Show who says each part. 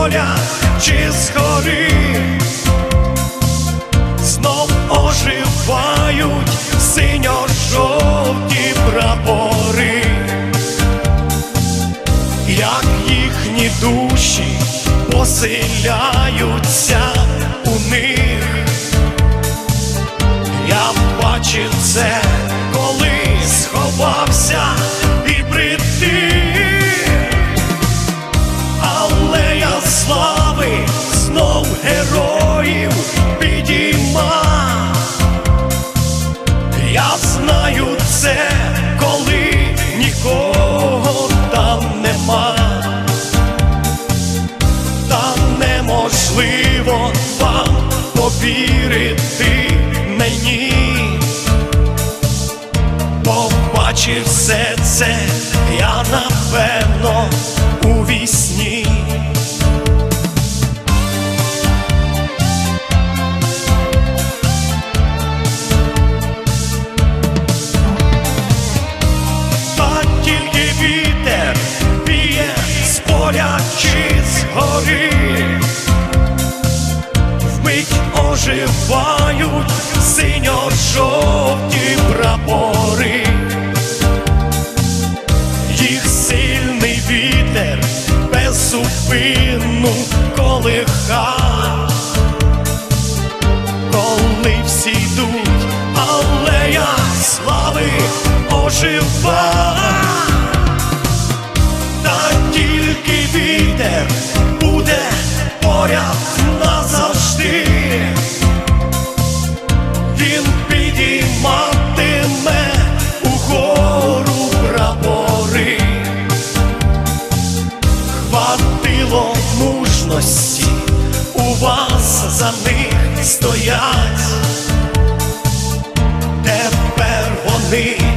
Speaker 1: поля чи з знов оживають синьо-жовті прапори, як їхні душі поселяються у них. Я бачив це, повірити мені. Побачив все це, я напевно у вісні. Та вітер віє з з гори, оживають синьо-жовті прапори, їх сильний вітер беззупинну колиха, коли всі йдуть, алея слави ожива. Та тільки вітер буде поряд Хватило мужності у вас за них стоять. Тепер вони